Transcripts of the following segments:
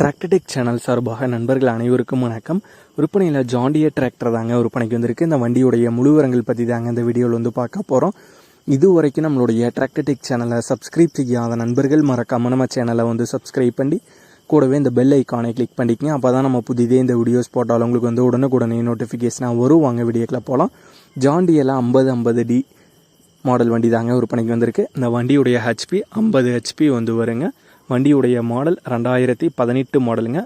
Tractor Tech channel சார்பாக நண்பர்கள் அனைவருக்கும் வணக்கம். விற்பனையில் ஜாண்டிய டிராக்டர் தாங்க விற்பனைக்கு வந்திருக்கு. இந்த வண்டியுடைய முழுவரங்கள் பற்றி தாங்க இந்த வீடியோவில் வந்து பார்க்க போகிறோம் இது வரைக்கும் நம்மளுடைய டிராக்டர்டெக் சேனலை சப்ஸ்கிரைப் செய்யாத நண்பர்கள் மறக்காம நம்ம சேனலை வந்து சப்ஸ்கிரைப் பண்ணி கூடவே இந்த பெல் ஐக்கானை கிளிக் பண்ணிக்கங்க. அப்போ தான் நம்ம புதிதே இந்த வீடியோஸ் போட்டாலும் உங்களுக்கு வந்து உடனுக்குடனே நோட்டிஃபிகேஷனாக வரும். வாங்க வீடியோக்கில் போகலாம் ஜாண்டியில் ஐம்பது ஐம்பது டி மாடல் வண்டி தாங்க விற்பனைக்கு வந்திருக்கு. இந்த வண்டியுடைய ஹெச்பி ஐம்பது ஹெச்பி வந்து வருங்க. வண்டியுடைய மாடல் ரெண்டாயிரத்தி பதினெட்டு மாடலுங்க.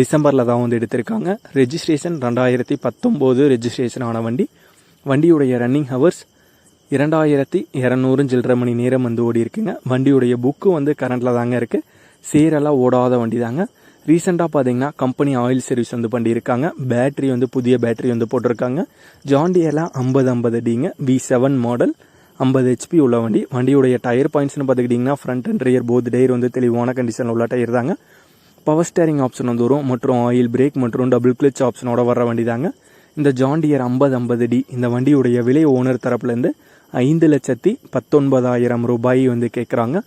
டிசம்பரில் தான் வந்து எடுத்திருக்காங்க. ரெஜிஸ்ட்ரேஷன் ரெண்டாயிரத்தி பத்தொம்போது ரெஜிஸ்ட்ரேஷன் ஆன வண்டி. வண்டியுடைய ரன்னிங் ஹவர்ஸ் இரண்டாயிரத்தி இரநூறு சில்லரை மணி நேரம் வந்து ஓடி இருக்குங்க. வண்டியுடைய புக்கு வந்து கரண்டில் தாங்க இருக்குது சேரெல்லாம் ஓடாத வண்டி தாங்க. ரீசெண்டாக பார்த்தீங்கன்னா கம்பெனி ஆயில் சர்வீஸ் வந்து பண்ணியிருக்காங்க. பேட்டரி வந்து புதிய பேட்டரி வந்து போட்டிருக்காங்க. ஜாண்டியெல்லாம் ஐம்பது ஐம்பது டிங்க வி செவன் மாடல் ஐம்பது ஹெச்பி உள்ள வண்டி. வண்டியுடைய டயர் பாயிண்ட்ஸ்னு பார்த்துக்கிட்டிங்கன்னா front and rear both tyre வந்து தெளிவான கண்டிஷனில் உள்ள டயர் தாங்க. பவர் ஸ்டேரிங் ஆப்ஷன் வந்து வரும். மற்றும் ஆயில் பிரேக் மற்றும் டபுள் கிளிச் ஆப்ஷனோட வர வண்டி தாங்க. இந்த ஜாண்டியர் ஐம்பது ஐம்பது டி இந்த வண்டியுடைய விலை ஓனர் தரப்புலேருந்து ஐந்து லட்சத்தி பத்தொன்பதாயிரம் ரூபாய் வந்து கேட்குறாங்க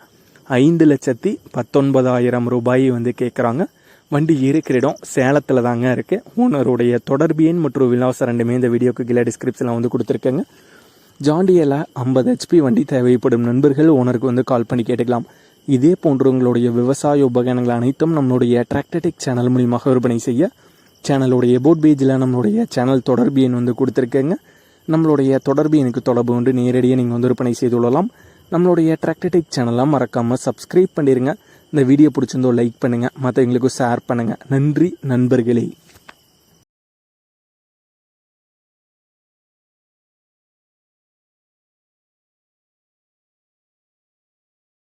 ஐந்து லட்சத்தி பத்தொன்பதாயிரம் ரூபாய் வந்து கேட்குறாங்க வண்டி இருக்கிற இடம் சேலத்தில் தாங்க இருக்குது ஓனருடைய தொடர்பு எண் மற்றும் விலாசம் ரெண்டுமே இந்த வீடியோக்கு கீழே டிஸ்கிரிப்ஷனில் வந்து கொடுத்துருக்கேங்க. ஜாண்டியில் ஐம்பது ஹெச்பி வண்டி தேவைப்படும் நண்பர்கள் ஓனருக்கு வந்து கால் பண்ணி கேட்டுக்கலாம். இதே போன்று உங்களுடைய விவசாய உபகரணங்கள் அனைத்தும் நம்மளுடைய டிராக்டடிக் சேனல் மூலியமாக விற்பனை செய்ய சேனலுடைய போட் பேஜில் நம்மளுடைய சேனல் தொடர்பு எண் வந்து கொடுத்துருக்கேங்க. நம்மளுடைய தொடர்பு எனக்கு தொடர்பு கொண்டு நேரடியாக நீங்கள் வந்து விற்பனை செய்து கொள்ளலாம். நம்மளுடைய டிராக்டடிக் சேனலாக மறக்காமல் சப்ஸ்கிரைப் பண்ணிடுங்க இந்த வீடியோ பிடிச்சிருந்தோ லைக் பண்ணுங்கள் மற்றவங்களுக்கும் ஷேர் பண்ணுங்கள் நன்றி நண்பர்களே.